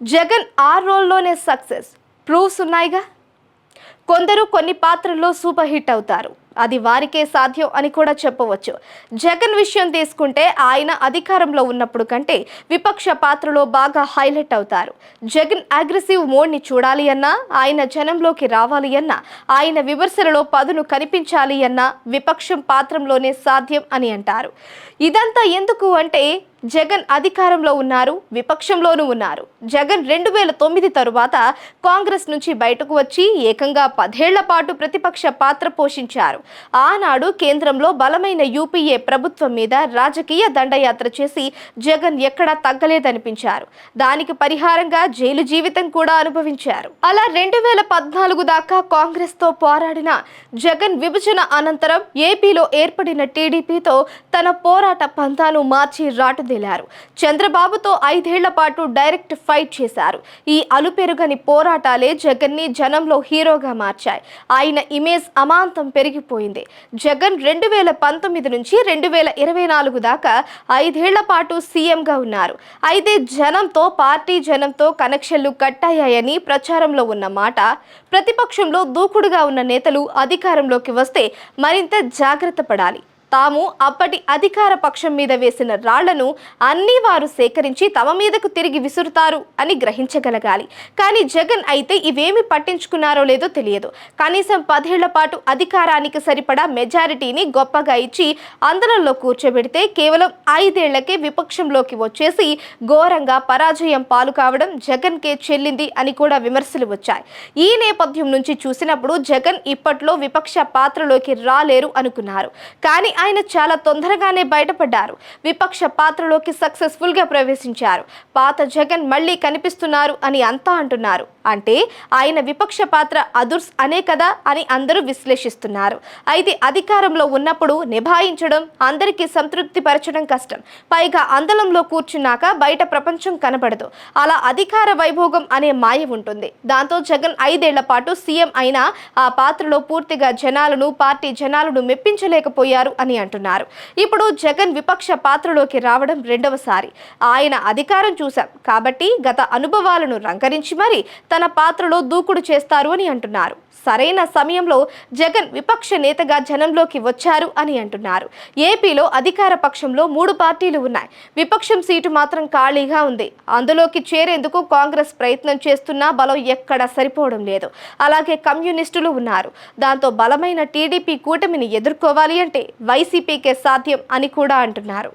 జగన్ ఆ రోల్లోనే success. Proofs ఉన్నాయిగా? కొందరు కొన్ని పాత్రల్లో సూపర్ హిట్ అవుతారు. అది వారికే సాధ్యం అని కూడా చెప్పవచ్చు. జగన్ విషయం తీసుకుంటే ఆయన అధికారంలో ఉన్నప్పుడు కంటే విపక్ష పాత్రలో బాగా హైలైట్ అవుతారు. జగన్ అగ్రెసివ్ మోడ్ని చూడాలి అన్నా ఆయన జనంలోకి రావాలి అన్నా ఆయన విమర్శలలో పదును కనిపించాలి అన్నా విపక్షం పాత్రంలోనే సాధ్యం అని అంటారు. ఇదంతా ఎందుకు అంటే జగన్ అధికారంలో ఉన్నారు విపక్షంలోనూ ఉన్నారు. జగన్ రెండు వేల తొమ్మిది తరువాత కాంగ్రెస్ నుంచి బయటకు వచ్చి ఏకంగా పదేళ్ళ పాటు ప్రతిపక్ష పాత్ర పోషించారు. ఆనాడు కేంద్రంలో బలమైన యూపీఏ ప్రభుత్వం మీద రాజకీయ దండయాత్ర చేసి జగన్ ఎక్కడా తగ్గలేదనిపించారు. దానికి పరిహారంగా జైలు జీవితం కూడా అనుభవించారు. అలా రెండు వేల పద్నాలుగు దాకా కాంగ్రెస్తో పోరాడిన జగన్ విభజన అనంతరం ఏపీలో ఏర్పడిన టీడీపీతో తన పోరాట పంథాను మార్చి రాటు రాటుదేలారు చంద్రబాబుతో ఐదేళ్ళ పాటు డైరెక్ట్ ఫైట్ చేశారు. ఈ అలుపెరుగని పోరాటాలే జగన్ని జనంలో హీరోగా మార్చాయి. ఆయన ఇమేజ్ అమాంతం పెరిగిపోయింది. జగన్ రెండు వేల పంతొమ్మిది నుంచి రెండు వేల ఇరవై నాలుగు దాకా ఐదేళ్ళ పాటు సీఎంగా ఉన్నారు. అయితే జనంతో పార్టీ జనంతో కనెక్షన్లు కట్టయ్యాయని ప్రచారంలో ఉన్న మాట ప్రతిపక్షంలో దూకుడుగా ఉన్న నేతలు అధికారంలోకి వస్తే మరింత జాగ్రత్త పడాలి. తాము అప్పటి అధికార పక్షం మీద వేసిన రాళ్ళను అన్ని వారు సేకరించి తమ మీదకు తిరిగి విసురుతారు అని గ్రహించగలగాలి. కానీ జగన్ అయితే ఇవేమి పట్టించుకున్నారో లేదో తెలియదు. కనీసం పదేళ్ళ పాటు అధికారానికి సరిపడా మెజారిటీని గొప్పగా ఇచ్చి అందరంలో కూర్చోబెడితే కేవలం ఐదేళ్ళకే విపక్షంలోకి వచ్చేసి ఘోరంగా పరాజయం పాలు కావడం జగన్కే చెల్లింది అని కూడా విమర్శలు వచ్చాయి. ఈ నేపథ్యం నుంచి చూసినప్పుడు జగన్ ఇప్పట్లో విపక్ష పాత్రలోకి రాలేరు అనుకున్నారు. కానీ ఆయన చాలా తొందరగానే బయటపడ్డారు. విపక్ష పాత్రలోకి సక్సెస్ఫుల్గా ప్రవేశించారు. పాత జగన్ మళ్ళీ కనిపిస్తున్నారు అని అంతా అంటున్నారు. అంటే ఆయన విపక్ష పాత్ర అదుర్స్ అనే కదా అని అందరూ విశ్లేషిస్తున్నారు. అయితే అధికారంలో ఉన్నప్పుడు నిభాయించడం అందరికీ సంతృప్తి పరచడం కష్టం. పైగా అందలంలో కూర్చున్నాక బయట ప్రపంచం కనబడదు. అలా అధికార వైభోగం అనే మాయ ఉంటుంది. దాంతో జగన్ ఐదేళ్ళ పాటు సీఎం అయినా ఆ పాత్రలో పూర్తిగా జనాలను పార్టీ జనాలను మెప్పించలేకపోయారు అని అంటున్నారు. ఇప్పుడు జగన్ విపక్ష పాత్రలోకి రావడం రెండవసారి. ఆయన అధికారం చూశాం. కాబట్టి గత అనుభవాలను రంకరించి మరి తన పాత్రలో దూకుడు చేస్తారు అని అంటున్నారు. సరైన సమయంలో జగన్ విపక్ష నేతగా జనంలోకి వచ్చారు అని అంటున్నారు. ఏపీలో అధికార పక్షంలో మూడు పార్టీలు ఉన్నాయి. విపక్షం సీటు మాత్రం ఖాళీగా ఉంది. అందులోకి చేరేందుకు కాంగ్రెస్ ప్రయత్నం చేస్తున్నా బలం ఎక్కడ సరిపోవడం లేదు. అలాగే కమ్యూనిస్టులు ఉన్నారు. దాంతో బలమైన టీడీపీ కూటమిని ఎదుర్కోవాలి అంటే వైసీపీకే సాధ్యం అని కూడా అంటున్నారు.